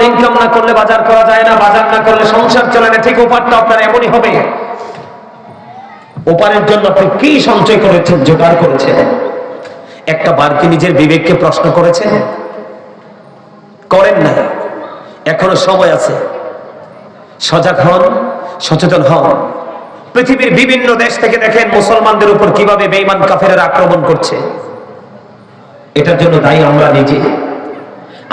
করবেন ইনকাম না করলে বাজার করা যায় না, বাজার না করলে সংসার চলে না, ঠিক ওপারটা আপনার এমনই হবে। ওপারের জন্য আপনি কি সঞ্চয় করেছেন জোগাড় করেছেন? একটা বার কি নিজের বিবেককে প্রশ্ন করেছেন? করেন না এখনও সময় আছে। সজাগ হন, সচেতন হন। পৃথিবীর বিভিন্ন দেশ থেকে দেখেন মুসলমানদের উপর কীভাবে বেইমান কাফেরের আক্রমণ করছে। এটার জন্য দায়ী আমরা নিজে।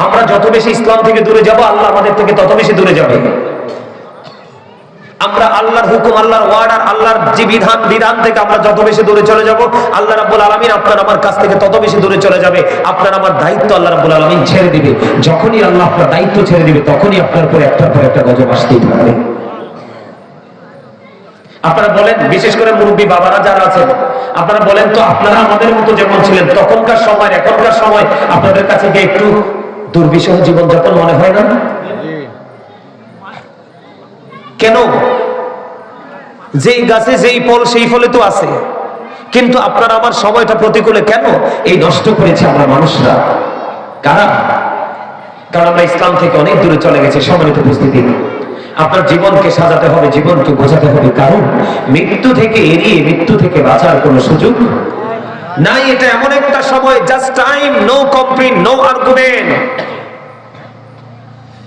আমরা যত বেশি ইসলাম থেকে দূরে যাব, আল্লাহ আমাদের থেকে তত বেশি দূরে যাবে। আমরা আল্লাহর হুকুম, আল্লাহর ওয়ার্ড আর আল্লাহর যে বিধান বিধান থেকে আমরা যত বেশি দূরে চলে যাব, আল্লাহ রাব্বুল আলামিন আপনার আমার কাছ থেকে তত বেশি দূরে চলে যাবে। আপনার আমার দায়িত্ব আল্লাহ রাব্বুল আলামিন ছেড়ে দিবে। যখনই আল্লাহ আপনার দায়িত্ব ছেড়ে দিবে, তখনই আপনার উপর একটার পর একটা গজব আসতেই থাকবে। আপনারা বলেন, বিশেষ করে মুরব্বী বাবারা যারা আছেন, আপনারা বলেন তো, আপনারা আমাদের মতো যেমন ছিলেন, তখনকার সময়, এখনকার সময় আপনাদের কাছে একটু দুর্বিষহ জীবনযাপন মনে হয় না? কেন? যেই গাছে যেই ফল সেই ফলে তো আছে। কিন্তু আপনার আমার সময়টা প্রতিকূলে কেন? এই নষ্ট করেছে আমরা মানুষরা। কারা? কারণ আমরা ইসলাম থেকে অনেক দূরে চলে গেছি সম্মানিত উপস্থিতি। আপনার জীবনকে সাজাতে হবে জীবনকে বোঝাতে হবে। কারণ মৃত্যু থেকে এড়িয়ে মৃত্যু থেকে বাঁচার কোনো সুযোগ নাই, এটা এমন একটা সময় just time no complain no argument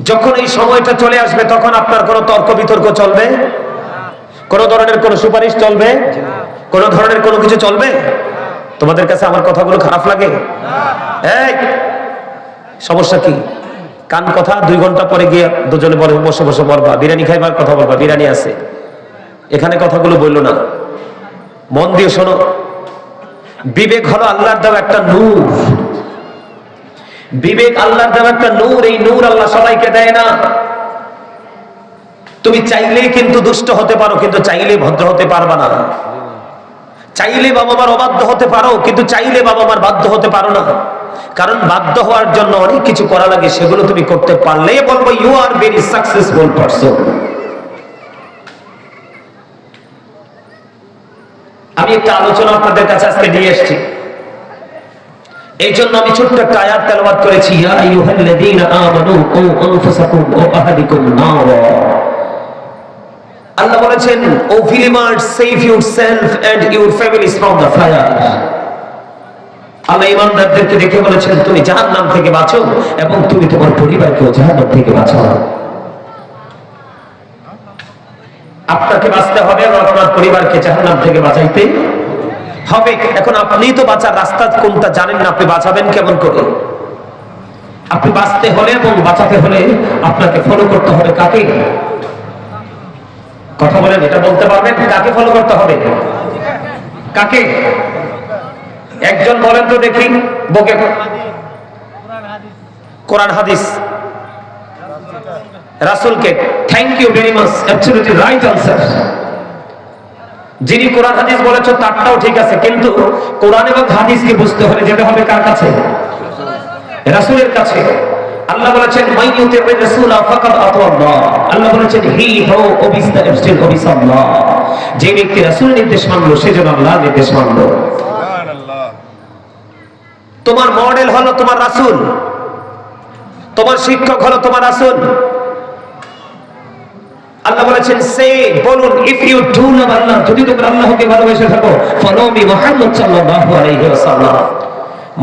যখন এই সময়টা চলে আসবে, তখন আপনার কোনো তর্ক বিতর্ক চলবে? কোন ধরনের কোনো সুপারিশ চলবে? কোন ধরনের কোনো কিছু চলবে? তোমাদের কাছে আমার কথাগুলো খারাপ লাগে? সমস্যা কি? কান কথা, দুই ঘণ্টা পরে গিয়ে দুজনে বলে, বসে বসে, বলবা। বিরিয়ানি খাইবার কথা বলবা, বিরিয়ানি আছে। এখানে কথাগুলো বলল না। মন দিয়ে শোনো। বিবেক হলো আল্লাহর দেওয়া একটা নূর। বিবেক আল্লাহর দেওয়া একটা নূর, এই নূর আল্লাহ সবাইকে দেয় না। তুমি চাইলেই কিন্তু দুষ্ট হতে পারো, কিন্তু চাইলে ভদ্র হতে পারবা না। চাইলে বাবা মার অবাধ্য হতে পারো, কিন্তু চাইলে বাবা মার বাধ্য হতে পারো না। কারণ বাধ্য হওয়ার জন্য অনেক কিছু করা লাগে, সেগুলো তুমি করতে পারলে বলব you are very successful person আমি একটা আলোচনা আপনাদের কাছে আজকে নিয়ে এসেছি। এই জন্য আমি ছোট্ট একটা আয়াত তেলাওয়াত করেছি, ইয়া আইয়ুহাল্লাযীনা আমানু কু আনফুসাকুম ওয়া আহলিকুম নারা। আল্লাহ বলেছেন, ও ফিলিমার, save your self and your families from the fire. আল্লাহ ইমানদারদেরকে দেখে বলেছেন, তুমি জাহান্নাম থেকে বাঁচো এবং তুমি তোমার পরিবারকেও জাহান্নাম থেকে বাঁচাও। আপনাকে বাঁচতে হবে এবং আপনার পরিবারকে জাহান্নাম থেকে বাঁচাইতে হবে। এখন আপনি তো বাঁচার রাস্তা কোনটা জানেন না, আপনি বাঁচাবেন কেমন করে? আপনি বাঁচতে হলে এবং বাঁচাতে হলে আপনাকে ফলো করতে হবে কাকে? কথা বলেন, এটা বলতে পারবেন? কাকে ফলো করতে হবে? কাকে? একজন বলেন তো দেখি, বকে কোরআন হাদিস। রাসূলকে thank you very much absolutely right answer যিনি কোরআন হাদিস বলেছেন তারটাও ঠিক আছে কিন্তু কোরআন এবং হাদিসকে বুঝতে হলে যেতে হবে কার কাছে? রাসূলের কাছে। আল্লাহ বলেছেন মাইয়ুতির রাসূলা ফাকাদ আতাল্লাহ আল্লাহ। বলেছেন হি হো ওবিস দ্য এবস্টিল ওবিস আল্লাহ যে ব্যক্তি রাসূল নির্দেশ মানলো সে যেন আল্লাহ নির্দেশ মানলো। তোমার মডেল হলো তোমার রাসূল। তোমার শিক্ষক হলো তোমার রাসূল। আল্লাহ বলেছেন, সে বলুন if you do love Allah যদি তোমরা আল্লাহকে ভালোবেসে থাকো ফলো মি মুহাম্মদ সাল্লাল্লাহু আলাইহি ওয়াসাল্লাম।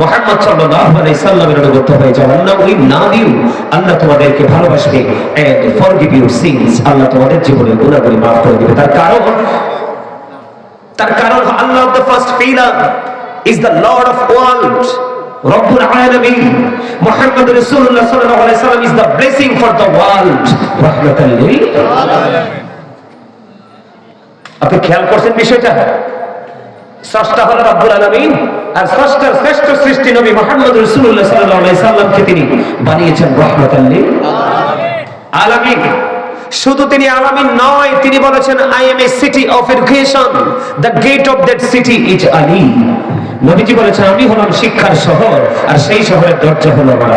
মুহাম্মদ সাল্লাল্লাহু আলাইহি সাল্লামের অনুগত হয়ে যাও। আল্লাহ লাভ ইউ আল্লাহ তোমাদেরকে ভালোবাসবে এন্ড ফরগিভ ইউর সিনস আল্লাহ তোমাদের জীবনের গুনাহগুলি maaf করে দিবে। তার কারণ তার কারণ Allah the first pillar is the lord of world রব্বুল আলামিন মুহাম্মদ রাসূলুল্লাহ সাল্লাল্লাহু আলাইহি সাল্লাম is the blessing for the world রাহমাতাল লিল আপনি খেয়াল করছেন বিষয়টা? স্রষ্টা হলো রব্বুল আলামিন, আর স্রষ্টার শ্রেষ্ঠ সৃষ্টি নবী মুহাম্মদ রাসূলুল্লাহ সাল্লাল্লাহু আলাইহি সাল্লামকে তিনি? বানিয়েছেন রাহমাতাল লিল আলামিন। শুধু তিনি আলামিন নয়, তিনি বলেছেন I am a city of education the gate of that city is Ali নবীজি বলেছেন আমি হলাম শিক্ষার শহর আর সেই শহরের দরজা হলো আমার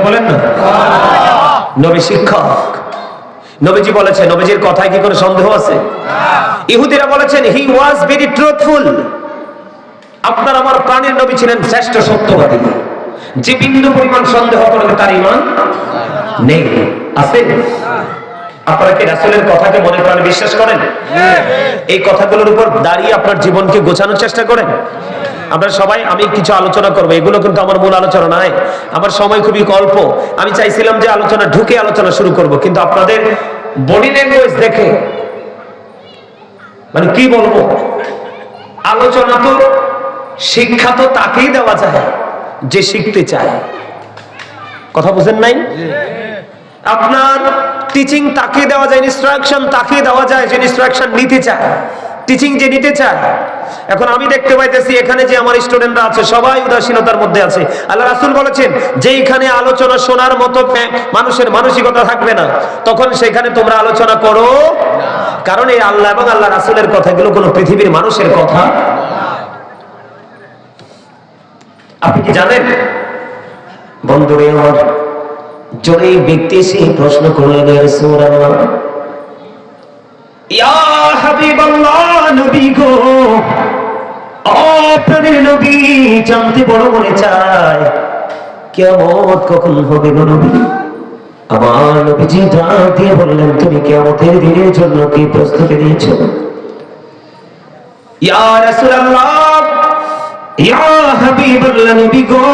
বলেন না? নবী শিক্ষক। নবীজি বলেছেন নবীজির কথায় কি কোনো সন্দেহ আছে? ইহুদিরা বলেছেন হি ওয়াজ ভেরি ট্রুথফুল আপনার আমার প্রাণের নবী ছিলেন শ্রেষ্ঠ সত্যবাদী। যে বিন্দু পরিমাণ সন্দেহ করবে তার ইমান নেই। আছে? আপনারা কি রাসূলের কথাকে মনে প্রাণে বিশ্বাস করেন? এই কথাগুলোর উপর দাঁড়িয়ে আপনার জীবনকে গোছানোর চেষ্টা করেন? আমরা সবাই আমি কিছু আলোচনা করব। এগুলো কিন্তু আমার মূল আলোচনা নয়। আমার সময় খুবই অল্প। আমি চাইছিলাম যে আলোচনা ঢুকে আলোচনা শুরু করব কিন্তু আপনাদের বডি ল্যাঙ্গুয়েজ দেখে মানে কি বলব? আলোচনা তো শিক্ষা তো তাকেই দেওয়া যায় যে শিখতে চায়। কথা বুঝেন নাই? আপনার টিচিং তাকে দেওয়া যায় ইনস্ট্রাকশন তাকে দেওয়া যায়, যে ইনস্ট্রাকশন নিতে চায়। টিচিং যে নিতে চায়। এখন আমি দেখতে পাইতেছি এখানে যে আমার স্টুডেন্টরা আছে, সবাই উদাসীনতার মধ্যে আছে। আল্লাহ রাসূল বলেছেন যে এখানে আলোচনা শোনার মতো মানুষের মানসিকতা থাকবে না, তখন সেখানে তোমরা আলোচনা করো কারণ এই আল্লাহ এবং আল্লাহ রাসূলের কথাগুলো কোনো পৃথিবীর মানুষের কথা আপনি কি জানেন? বন্ধুরে আমার এই ব্যক্তি এসে প্রশ্ন কখন হবে আমার দিয়ে বললেন, তুমি কিয়ামতের দিনের জন্য কি প্রস্তুতি নিয়েছো? ইয়া ইয়া গো।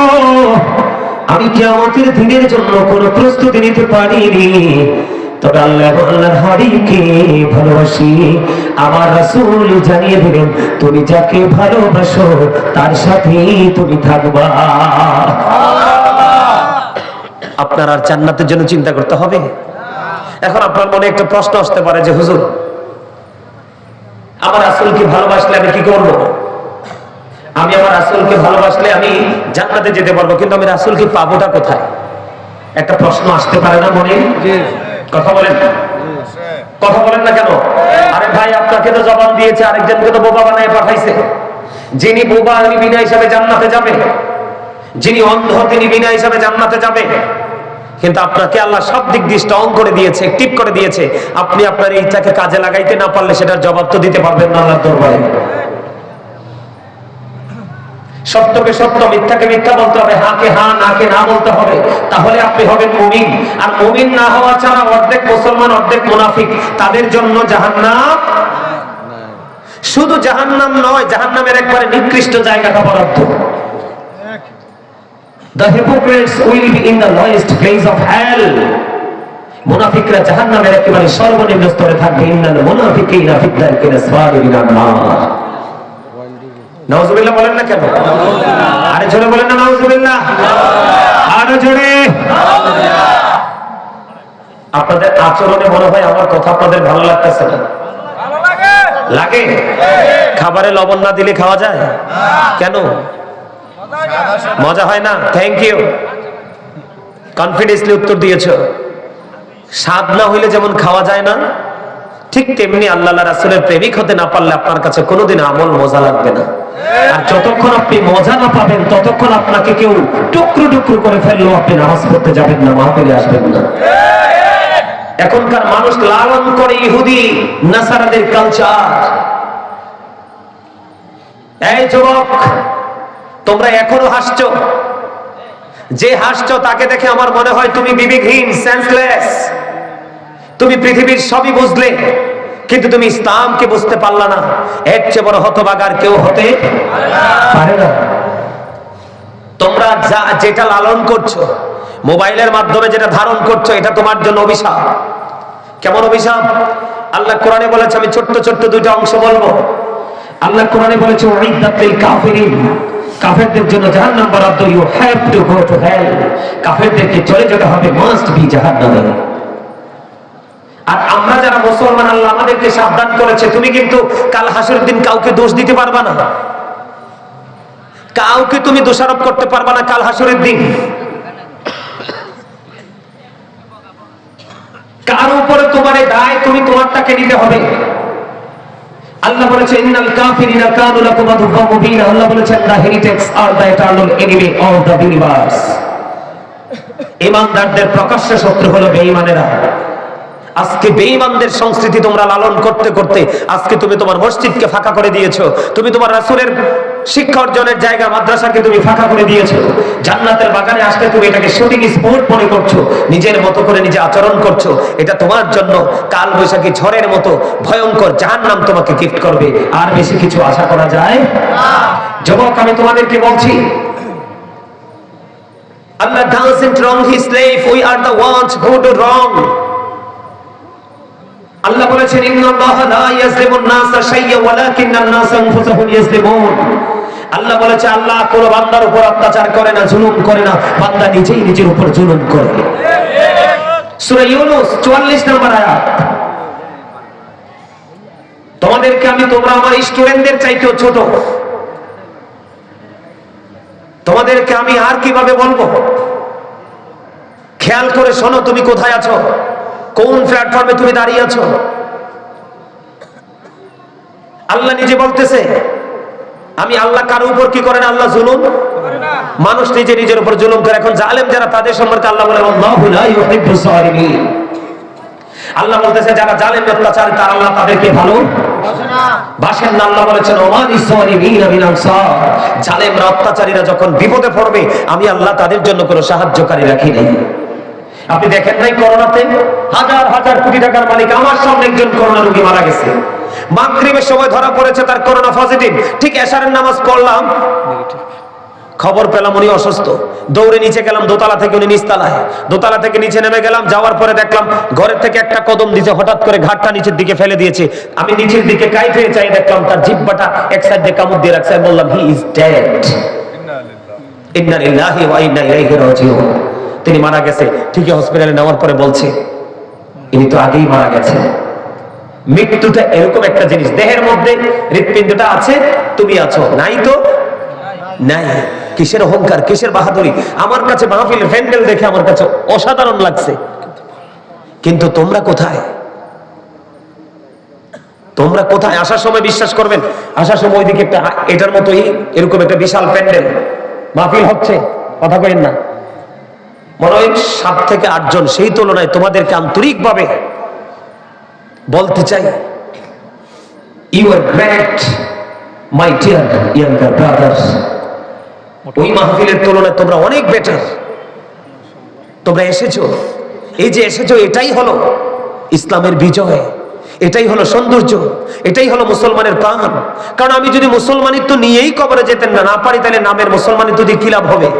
আমি কিয়ামতের দিনের জন্য কোনো প্রস্তুতি নিতে পারিনি। তবে তুমি যাকে ভালোবাসো, তার তুমি থাকবা। আপনার আর জন্য চিন্তা করতে হবে? এখন আপনার মনে একটা প্রশ্ন আসতে পারে যে, হুজুর, আমার রাসূলকে ভালোবাসলে আমি কি করব? আমি আমার রাসূলকে ভালোবাসলে আমি জান্নাতে যেতে পারব কিন্তু আমি রাসূলকে পাবোটা কোথায়? একটা প্রশ্ন আসতে পারে না মনে? কথা বলেন কথা বলেন না কেন? আরে ভাই আপনাকে তো জবাব দিয়েছে আরেকজনকে তো বোবা বানায় পাঠাইছে। যিনি বোবা তিনি বিনা হিসাবে জান্নাতে যাবে। যিনি অন্ধ তিনি বিনা হিসাবে জান্নাতে যাবে। কিন্তু আপনাকে আল্লাহ সব দিক দিয়ে স্ট্রং করে দিয়েছে টিপ করে দিয়েছে। আপনি আপনার এইটাকে কাজে লাগাইতে না পারলে সেটার জবাব তো দিতে পারবেন না আল্লাহর দরবারে। সত্যকে সত্য, মিথ্যাকে মিথ্যা বলতে হবে, হাকে হা, নাকে না বলতে হবে। তাহলে আপনি হবেন মুমিন। আর মুমিন না হওয়া ছাড়া অর্ধেক মুসলমান, অর্ধেক মুনাফিক। তাদের জন্য জাহান্নাম শুধু জাহান্নাম নয়, জাহান্নামের একবারে নিকৃষ্ট জায়গাটা বরাদ্দ। The hypocrites will be in the lowest place of hell. মুনাফিকরা জাহান্নামের একেবারে সর্বনিম্ন স্তরে থাকবে। ইন্নাল মুনাফিকিনা ফিদ দারকিল আসফালি মিনান নার নাউজুবিল্লাহ বলেন না কেন? আরে জোরে বলেন না নাউজুবিল্লাহ আরও জোরে। আপনাদের আচরণে মনে হয় আমার কথা আপনাদের ভালো লাগতেছে না? লাগে? খাবারে লবণ না দিলে খাওয়া যায়? কেন? মজা হয় না? থ্যাংক ইউ কনফিডেন্সলি উত্তর দিয়েছ। স্বাদ না হইলে যেমন খাওয়া যায় না ঠিক তেমনি আল্লাহ রাসুলের প্রেমিক হতে না পারলে আপনার কাছে কোনোদিন আমল মজা লাগবে না। আর যতক্ষণ আপনি মজা না পাবেন, ততক্ষণ আপনাকে কেউ টুকরো টুকরো করে ফেললেও আপনি নামাজ পড়তে যাবেন না, মাহফিলে আসবেন না। এখনকার মানুষ লালন করে ইহুদি, নাসারাদের কালচার এই যুবক, তোমরা এখনও হাসছো? যে হাসছো তাকে দেখে আমার মনে হয় তুমি বিবেকহীন সেন্সলেস তুমি পৃথিবীর সবই বুঝলে, কিন্তু তুমি ইসলামকে বুঝতে পারলা না। এর চেয়ে বড় হতবাগার কেউ হতে পারে না। তোমরা যা, যেটা লালন করছ, মোবাইলের মাধ্যমে যেটা ধারণ করছ, এটা তোমার জন্য অভিশাপ। কেমন অভিশাপ? আল্লাহ কোরআনে বলেছে, আমি ছোট্ট ছোট্ট দুইটা অংশ বলব। আল্লাহ কোরআনে বলেছে উইদাতিল কাফিরিন। কাফেরদের জন্য জাহান্নাম বরাদ্দ, you have to go to hell. কাফেরদেরকে চলে যেতে হবে, মাস্ট বি জাহান্নামে। আর আমরা যারা মুসলমান, আল্লাহ আমাদেরকে সাবধান করেছে। তুমি কিন্তু কাল হাসুর দিন কাউকে দোষ দিতে পারবা না। কাউকে তুমি দোষারোপ করতে পারবা না কাল হাসুরের দিন। কার উপরে তোমার দায় তুমি তোমারটাকে নিতে হবে। বলেছে আল্লাহ হেরিটেক্স আর ইমানদারদের প্রকাশ্য শত্রু হলো বেঈমানেরা। আজকে বেঈমানদের সংস্কৃতি তোমরা লালন করতে করতে আজকে তুমি তোমার মসজিদকে ফাঁকা করে দিয়েছ। তুমি তোমার রাসূলের শিক্ষা অর্জনের জায়গা মাদ্রাসাকে তুমি ফাঁকা করে দিয়েছ। জান্নাতের বাগানে আসলে তুমি এটাকে শুটিং স্পোর্ট মনে করছ, নিজের মতো করে নিজে আচরণ করছ। এটা তোমার জন্য কাল বৈশাখী ঝড়ের মতো ভয়ঙ্কর জাহান নাম তোমাকে গিফট করবে। আর বেশি কিছু আশা করা যায়? যুবক, আমি তোমাদেরকে বলছি Allah doesn't wrong his slave we are the ones who do wrong আল্লাহ বলেছেন লা ইয়াজলিমুন নাসা ওয়ালাকিন্নান নাসা আনফুসাহুম ইয়াজলিমুন। আল্লাহ বলেছে, আল্লাহ কোন বান্দার উপর অত্যাচার করে না, জুলুম করে না, বান্দা নিজেই নিজের উপর জুলুম করে। সূরা ইউনূস 44 নম্বর আয়াত। তোমাদেরকে আমি, তোমরা আমার স্টুডেন্টদের চাইতেও ছোট। তোমাদেরকে আমি আর কীভাবে বলব? খেয়াল করে শোনো, তুমি কোথায় আছো? কোন প্ল্যাটফর্মে তুমি দাঁড়িয়ে আছো? আল্লাহ নিজে বলতেছে, আমি আল্লাহ কারও উপর কি করেন আল্লাহ জুলুম? মানুষ নিজে নিজের উপর জুলুম করে। এখন জালেম যারা, তাদের সম্পর্কে আল্লাহ বলে আল্লাহু বলতেছে, যারা জালেম, অত্যাচারী, তার আল্লাহ তাদেরকে ভালো বাসেন আল্লাহ বলেছেন, ওমান ইসলিমিন মিন আনসার। জালেমরা, অত্যাচারীরা যখন বিপদে পড়বে, আমি আল্লাহ তাদের জন্য কোনো সাহায্যকারী রাখি নাই। আপনি দেখেন নাই করোনাতে? হাজার হাজার কোটি টাকার মালিক। আমার সামনে একজন করোনা রোগী মারা গেছে। মাগরিবের সময় ধরা পড়েছে তার করোনা পজিটিভ ঠিক এশারের নামাজ পড়লাম। খবর পেলাম উনি অসুস্থ। দৌড়ে নিচে গেলাম দোতলা থেকে উনি নিচতলায়। দোতলা থেকে নিচে নেমে গেলাম যাওয়ার পরে দেখলাম ঘরের থেকে একটা কদম দিতে হঠাৎ করে ঘাটটা নিচের দিকে ফেলে দিয়েছে। আমি নিচের দিকে কাই ফিরে চাই দেখলাম তার জিব্বাটা এক সাইড দিয়ে কামড় দিয়ে রাখছে। আমি বললাম হি ইজ ডেড ইন্না লিল্লাহি ওয়া ইন্না ইলাইহি রাজিউন। তিনি মারা গেছে। ঠিকই হসপিটালে নেওয়ার পরে বলছে, ইনি তো আগেই মারা গেছে মৃত্যুটা এরকম একটা জিনিস। দেহের মধ্যে হৃৎপিণ্ডটা আছে, তুমি আছো। নাই তো? নাই। কিসের অহংকার? কিসের বাহাদুরি? আমার কাছে মাহফিল হ্যান্ডেল দেখে আমার কাছে অসাধারণ লাগছে। কিন্তু তোমরা কোথায়? তোমরা কোথায়? আসার সময় বিশ্বাস করবেন। আসার সময় ওইদিকে একটা, এটার মতোই এরকম একটা বিশাল প্যান্ডেল। মাহফিল হচ্ছে। কথা কইেন না। মনে হয় সাত থেকে আটজন সেই তুলনায় তোমাদেরকে আন্তরিকভাবে বলতে চাই। You are great my dear younger brothers ওই মাহফিলের তুলনায় তোমরা অনেক বেটার তোমরা এসেছ। এই যে এসেছ, এটাই হলো ইসলামের বিজয়। এটাই হলো সৌন্দর্য। এটাই হলো মুসলমানের প্রাণ। কারণ আমি যদি মুসলমানিত্ব নিয়েই কবরে যেতেন না না পারি, তাহলে নামের মুসলমানিত্ব দিয়ে কি লাভ হবে?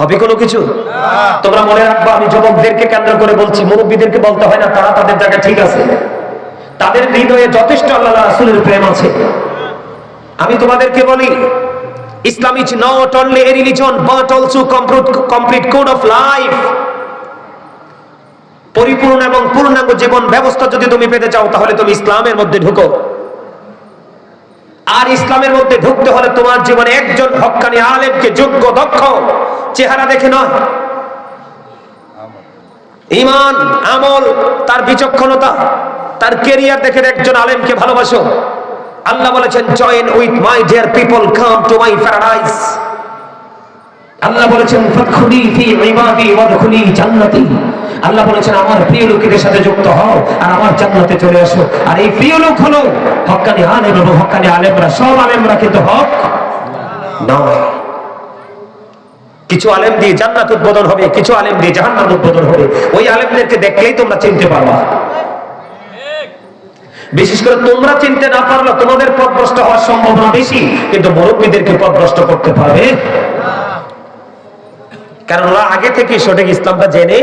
হবে কোনো কিছু? তোমরা মনে রাখব, আমি যুবকদেরকে কেন্দ্র করে বলছি, মুরব্বীদেরকে বলতে হয় না, তারা তাদের জায়গায় ঠিক আছে। তাদের হৃদয়ে যথেষ্ট আল্লাহ রাসূলের প্রেম আছে। আমি তোমাদেরকে বলি, Islam is not only a religion but also complete complete code of life পরিপূর্ণ এবং পূর্ণাঙ্গ জীবন ব্যবস্থা যদি তুমি পেতে চাও, তাহলে তুমি ইসলামের মধ্যে ঢুকো। আর ইসলামের মধ্যে ঢুকতে হলে তোমার জীবনে একজন হক্কানি আলেমকে যোগ্য, দক্ষ চেহারা দেখে নয়। ইমান, আমল, তার বিচক্ষণতা, তার কেরিয়ার দেখে একজন আলেমকে ভালোবাসো। আল্লাহ বলেছেন join with my dear people come to my paradise আল্লাহ বলেছেন ফাদখুলি ফি ইবাদি ওয়াদখুলি জান্নাতি। আল্লাহ বলেছেন, আমার প্রিয় লোকেদের সাথে যুক্ত হও আর আমার জান্নাতে চলে আসো। আর এই প্রিয় লোক হলো হক্কানি আলেম এবং হক্কানি আলেমরা। সব আলেমরা কিন্তু হক নয়। কিছু আলেম দিয়ে জান্নাত উদ্বোধন হবে, কিছু আলেম দিয়ে জাহান্নাত উদ্বোধন হবে। ওই আলেমদেরকে দেখলেই তোমরা চিনতে পারবা। বিশেষ করে তোমরা চিনতে না পারলে তোমাদের পথভ্রষ্ট হওয়ার সম্ভাবনা বেশি, কিন্তু মুরব্বীদেরকে পথভ্রষ্ট করতে পারবে। কারণ ওরা আগে থেকে সঠিক ইসলামটা জেনে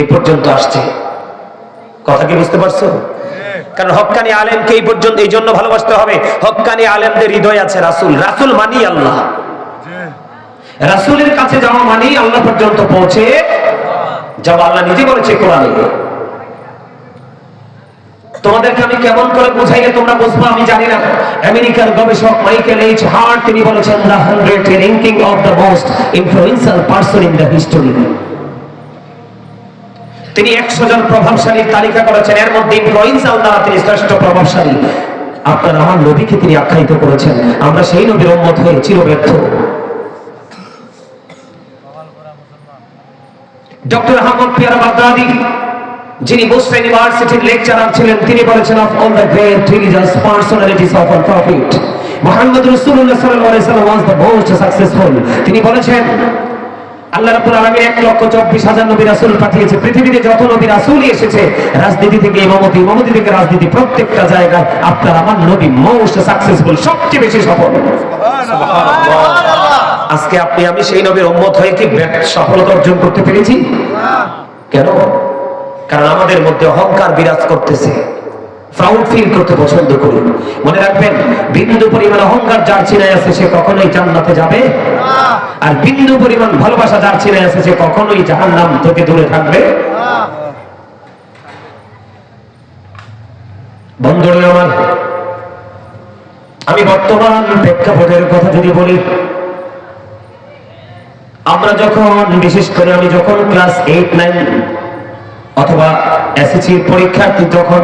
এ পর্যন্ত আসছে। কথা কি বুঝতে পারছ? কারণ হক্কানি আলেমকে এই পর্যন্ত, এই জন্য ভালোবাসতে হবে। হক্কানি আলেমদের হৃদয় আছে রাসুল। রাসুল মানি আল্লাহ। রাসুলের কাছে যাওয়া মানেই আল্লাহ পর্যন্ত পৌঁছে যাওয়া। আল্লাহ নিজে বলেছে কোরআনে তোমাদেরকে আমি কেমন করে বুঝাইলে তোমরা বুঝব আমি জানি না। আমেরিকার গবেষক মাইকেল এইচ হার্ট, তিনি বলেছেন the hundred ranking of the most influential person in the history তিনি একশো জন প্রভাবশালীর তালিকা করেছেন। এর মধ্যে ইনফ্লুয়েন্সিয়াল দ্বারা তিনি শ্রেষ্ঠ প্রভাবশালী। আপনার আমার নবীকে তিনি আখ্যায়িত করেছেন। আমরা সেই নবীর উম্মত হয়ে চিরব্যর্থ। ডক্টর আহমদ পিয়ার বাগদাদি, যিনি বুস্ট ইউনিভার্সিটির লেকচারার ছিলেন, তিনি বলেছেন of all the great religious personalities of our prophet Muhammad রাসূলুল্লাহ সাল্লাল্লাহু আলাইহি সাল্লাম ওয়াজ দ্য মোস্ট সাকসেসফুল তিনি বলেছেন, আল্লাহ রাব্বুল আলামিন এক লক্ষ চব্বিশ হাজার নবী রাসূল পাঠিয়েছে। পৃথিবীতে যত নবী রাসূলই এসেছে, রাজনীতি থেকে ইমামতি ইমামতি থেকে রাজনীতি, প্রত্যেকটা জায়গায় আপনার আমার নবী মোস্ট সাকসেসফুল সবচেয়ে বেশি সফল। আজকে আপনি, আমি সেই নবীর উম্মত হয়ে কি সফলতা অর্জন করতে পেরেছি? কেন? কারণ আমাদের মধ্যে অহংকার বিরাজ করতেছে। প্রাউড ফিল করতে পছন্দ করি মনে রাখবেন বিন্দু পরিমাণ অহংকার যার চিনায় আছে সে কখনোই জান্নাতে যাবে। আর বিন্দু পরিমাণ ভালোবাসা যার চিনায় আছে সে কখনোই জাহান্নাম থেকে দূরে থাকবে। বন্ধুরা আমার, আমি বর্তমান প্রেক্ষাপটের কথা যদি বলি আমরা যখন, বিশেষ করে আমি যখন ক্লাস এইট নাইন অথবা এসএসসি পরীক্ষার্থী তখন,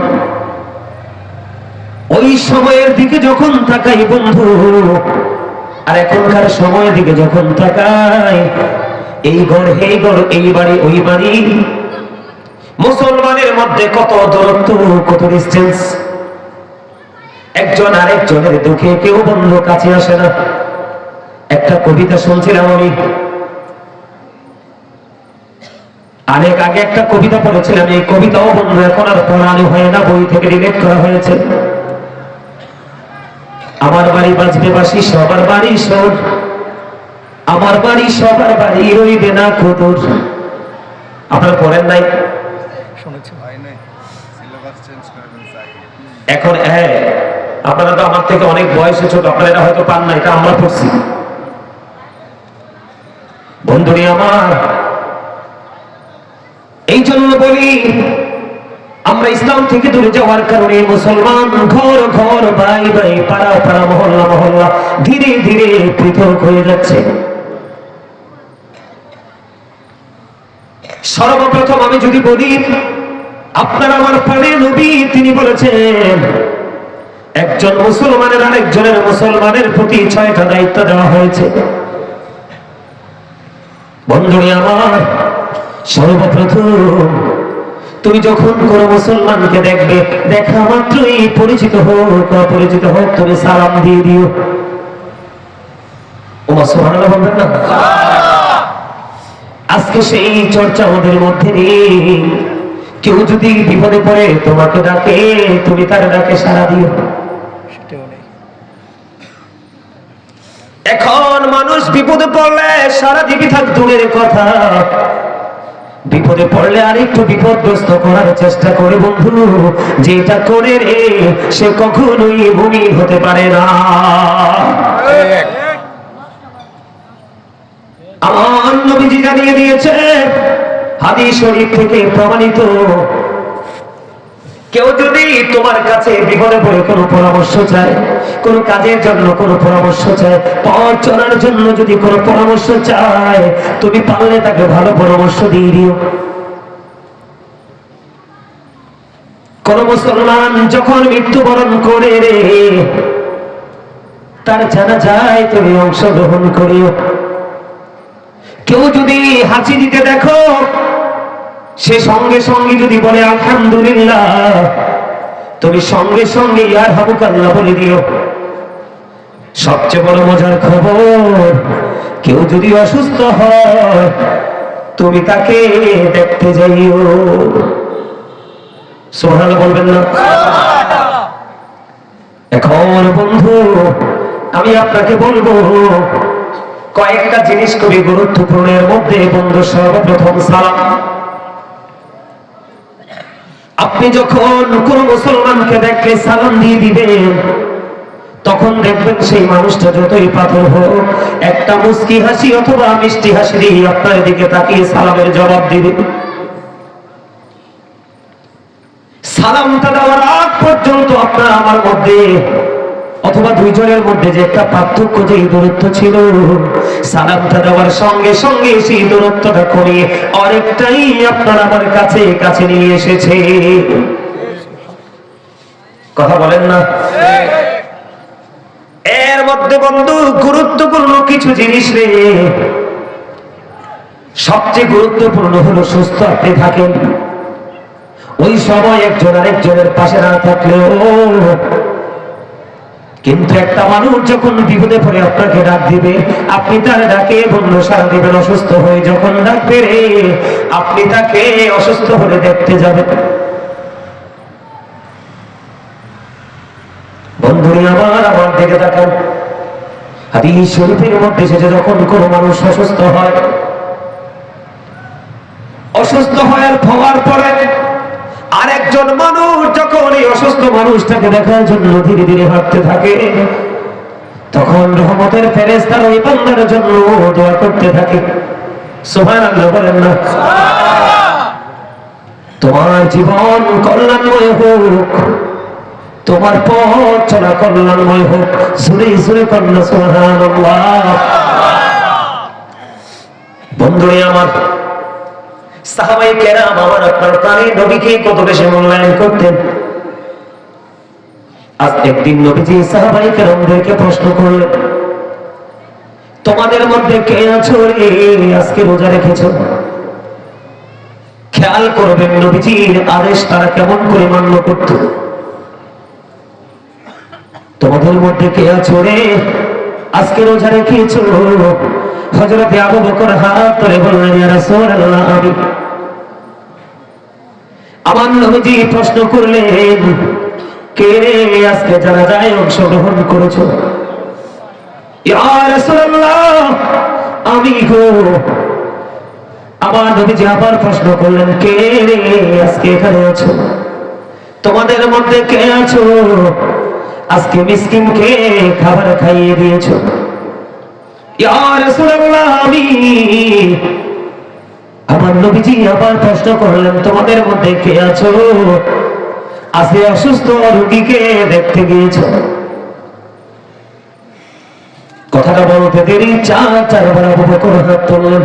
ওই সময়ের দিকে যখন তাকাই বন্ধু, আর এখনকার সময়ের দিকে যখন তাকাই, এই ঘর এই ঘর এই বাড়ি, ওই বাড়ি, মুসলমানের মধ্যে কত দূরত্ব, কত ডিস্টেন্স একজন আরেকজনের দুঃখে কেউ বন্ধু কাছে আসে না। একটা কবিতা শুনছিলাম আমি অনেক আগে একটা কবিতা পড়েছিলাম এই কবিতাও বন্ধু এখন আর পড়ানো হয় না বই থেকে রিলেট করা হয়েছে। আমার বাড়ি বাজবে বাসি সবার বাড়ি সর। আমার বাড়ি সবার বাড়ি রইবে না কুদুর আপনারা পড়েন নাই? সিলেবাস চেঞ্জ করে এখন হ্যাঁ আপনারা তো আমার থেকে অনেক বয়সে ছোট আপনারা এটা হয়তো পান না এটা আমরা পড়ছি। বন্ধুরি আমার জন্য বলি, আমরা ইসলাম থেকে দূরে যাওয়ার কারণে মুসলমান ঘর ঘর ভাই ভাই পাড়া পাড়া, মহল্লা মহল্লা ধীরে ধীরে পৃথক হয়ে যাচ্ছে। সর্বপ্রথম আমি যদি বলি, আপনার আমার প্রাণে নবী, তিনি বলেছেন, একজন মুসলমানের আরেকজনের মুসলমানের প্রতি ছয়টা দায়িত্ব দেওয়া হয়েছে। বন্ধুনি আমার সর্বপ্রথম তুমি যখন কোন মুসলমানকে দেখবে দেখা মাত্রই পরিচিত হোক অপরিচিত হোক তুমি সালাম দিয়ে দিও। ওমা সুবহানাল্লাহ বলবেন না? আজকে সেই চর্চা আমাদের মধ্যে নেই। কেউ যদি বিপদে পড়ে তোমাকে ডাকে তুমি তার ডাকে সারা দিও। এখন মানুষ বিপদে পড়লে সারা দিবি থাক দূরের কথা। বিপদে পড়লে আরেকটু বিপদগ্রস্ত করার চেষ্টা করে বন্ধু। যেটা করে রে, সে কখনোই ভূমি হতে পারে না। আমার নবীজি জানিয়ে দিয়েছে হাদিস শরীফ থেকে প্রমাণিত কেউ যদি তোমার কাছে বিপদে পড়ে কোনো পরামর্শ চায়, কোনো কাজের জন্য কোনো পরামর্শ চায় পথ চলার জন্য যদি কোনো পরামর্শ চায়, তুমি পারলে তাকে ভালো পরামর্শ দিয়ে দিও। কোন মুসলমান যখন মৃত্যুবরণ করে রে, তার জানা যায় তুমি অংশগ্রহণ করিও। কেউ যদি হাসি দিতে দেখো সে সঙ্গে সঙ্গে যদি বলে, আলহামদুলিল্লাহ, তুমি সঙ্গে সঙ্গে ইয়ার হাবুকাল্লাহ বলে দিও। সবচেয়ে বড় মজার খবর, কেউ যদি অসুস্থ হয়, তুমি তাকে দেখতে যাইও। সোহান বলবেন না? এখন বন্ধু, আমি আপনাকে বলব, কয়েকটা জিনিস খুবই গুরুত্বপূর্ণ এর মধ্যে বন্ধু সর্বপ্রথম সালাম। আপনি যখন কোন মুসলমানকে দেখলে সালাম দিয়ে দিবেন, তখন দেখবেন সেই মানুষটা যতই পাথর হোক, একটা মুস্কি হাসি অথবা মিষ্টি হাসি দিয়ে আপনার দিকে তাকিয়ে সালামের জবাব দিবে। সালামটা দেওয়ার আগ পর্যন্ত আপনার আমার মধ্যে অথবা দুইজনের মধ্যে যে একটা পার্থক্য যে দূরত্ব ছিল, সালামটা দেওয়ার সঙ্গে সঙ্গে সেই দূরত্বটা কমিয়ে অনেকটাই আপনার আমার কাছে কাছে নিয়ে এসেছে। কথা বলেন না? এর মধ্যে বন্ধু, গুরুত্বপূর্ণ কিছু জিনিস রে। সবচেয়ে গুরুত্বপূর্ণ হলো সুস্থ আপনি থাকেন। ওই সময় একজন আরেকজনের পাশে না থাকলেও কিন্তু একটা মানুষ যখন বিপদে পড়ে আপনাকে ডাক দিবে, আপনি তার ডাকে বন্ধ সারা দিবেন, অসুস্থ হয়ে যখন ডাকবে রে, আপনি তাকে অসুস্থ হলে দেখতে যাবেন। অসুস্থ হয়, অসুস্থ হওয়ার হওয়ার আরেকজন মানুষ যখন এই অসুস্থ মানুষটাকে দেখার জন্য ধীরে ধীরে হাঁটতে থাকে, তখন রহমতের ফেরেস্তার ওই বান্দার জন্য দোয়া করতে থাকে। তোমার জীবন কল্যাণময় হোক, তোমার পথ চলা কল্যাণময় হোক, সুরে সুরে কন্যা সোহান বন্ধুরে আমার সাহাবাই আমার আপনার প্রাণী নবীকে কত বেশি মূল্যায়ন করতেন। আজ একদিন নবীজি সাহাবাই প্রশ্ন করলেন, তোমাদের মধ্যে কে আছো আজকে রোজা রেখেছো? খেয়াল করবেন নবীজির আদেশ তারা কেমন করে মান্য করত। তোমাদের মধ্যে কে আছো রে? আজকে রোজা রেখেছো? হজরতে আবু বকর হাত ধরে বললেন, ইয়া রাসূলুল্লাহ, আমি আমার নবীজি প্রশ্ন করলেন, কে রে আজকে যারা যায় অংশগ্রহণ করেছ? ইয়া রাসূলুল্লাহ, আমি গো। আমার নবীজি আবার প্রশ্ন করলেন, কে রে আজকে এখানে আছো? তোমাদের মধ্যে কে আছো? আজকে মিসকিনকে খাবার খাইয়ে দিয়েছ? আমার নবীজি আবার প্রশ্ন করলেন, তোমাদের মধ্যে কে আছো? আজকে অসুস্থ রুগীকে দেখতে গিয়েছ? কথাটা বলতে দেরি চার চারবার আবু বকর হাত তুললেন।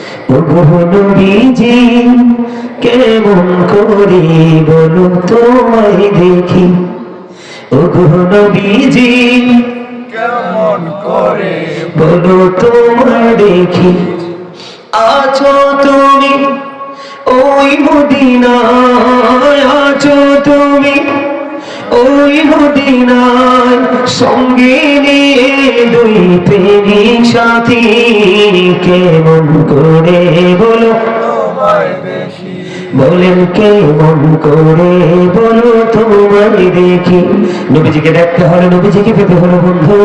নবীজি, কেমন করে বলো তোমায় দেখি? ও গো নবীজি, কেমন করে বলো তোমায় দেখি? আছো তুমি, ওই মদিনায় আছো তুমি ওই মদিনায় সঙ্গে নিয়ে দুই প্রেমিক সাথী কেমন করে বলো? বলেন করে বলো তোমায় দেখি। নবীজিকে দেখতে হলো নবীজিকে পেতে হলো বন্ধু।